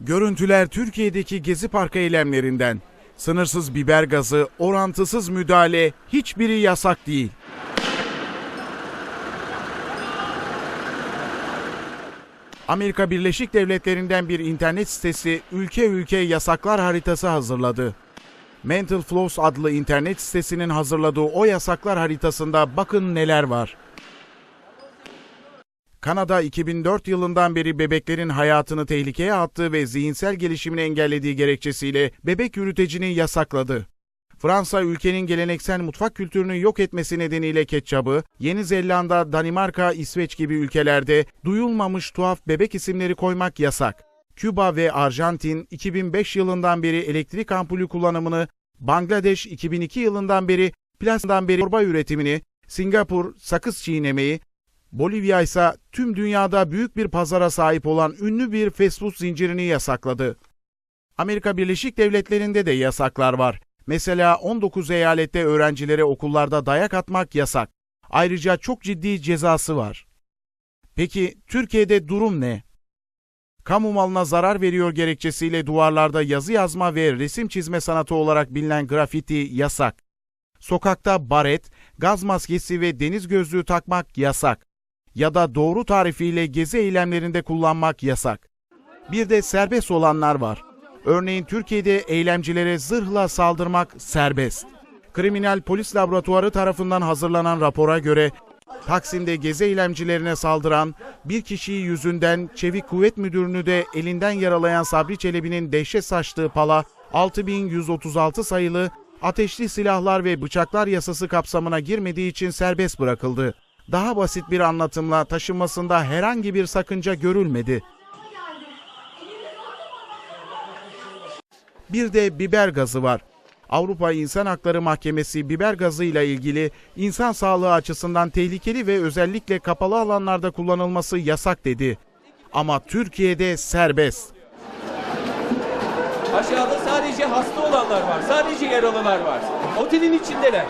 Görüntüler Türkiye'deki Gezi Parkı eylemlerinden. Sınırsız biber gazı, orantısız müdahale, hiçbiri yasak değil. Amerika Birleşik Devletleri'nden bir internet sitesi ülke ülke yasaklar haritası hazırladı. Mental Floss adlı internet sitesinin hazırladığı o yasaklar haritasında bakın neler var. Kanada 2004 yılından beri bebeklerin hayatını tehlikeye attığı ve zihinsel gelişimini engellediği gerekçesiyle bebek yürütecini yasakladı. Fransa ülkenin geleneksel mutfak kültürünü yok etmesi nedeniyle ketçabı, Yeni Zelanda, Danimarka, İsveç gibi ülkelerde duyulmamış tuhaf bebek isimleri koymak yasak. Küba ve Arjantin 2005 yılından beri elektrik ampulü kullanımını, Bangladeş 2002 yılından beri plastikten beri çorba üretimini, Singapur sakız çiğnemeyi, Bolivya ise tüm dünyada büyük bir pazara sahip olan ünlü bir fast food zincirini yasakladı. Amerika Birleşik Devletleri'nde de yasaklar var. Mesela 19 eyalette öğrencilere okullarda dayak atmak yasak. Ayrıca çok ciddi cezası var. Peki Türkiye'de durum ne? Kamu malına zarar veriyor gerekçesiyle duvarlarda yazı yazma ve resim çizme sanatı olarak bilinen grafiti yasak. Sokakta baret, gaz maskesi ve deniz gözlüğü takmak yasak. Ya da doğru tarifiyle gezi eylemlerinde kullanmak yasak. Bir de serbest olanlar var. Örneğin Türkiye'de eylemcilere zırhla saldırmak serbest. Kriminal Polis Laboratuvarı tarafından hazırlanan rapora göre Taksim'de gezi eylemcilerine saldıran bir kişiyi yüzünden Çevik Kuvvet Müdürünü de elinden yaralayan Sabri Çelebi'nin dehşet saçtığı pala 6136 sayılı ateşli silahlar ve bıçaklar yasası kapsamına girmediği için serbest bırakıldı. Daha basit bir anlatımla taşınmasında herhangi bir sakınca görülmedi. Bir de biber gazı var. Avrupa İnsan Hakları Mahkemesi biber gazı ile ilgili insan sağlığı açısından tehlikeli ve özellikle kapalı alanlarda kullanılması yasak dedi. Ama Türkiye'de serbest. Aşağıda sadece hasta olanlar var. Sadece yaralılar var. Otelin içindeler.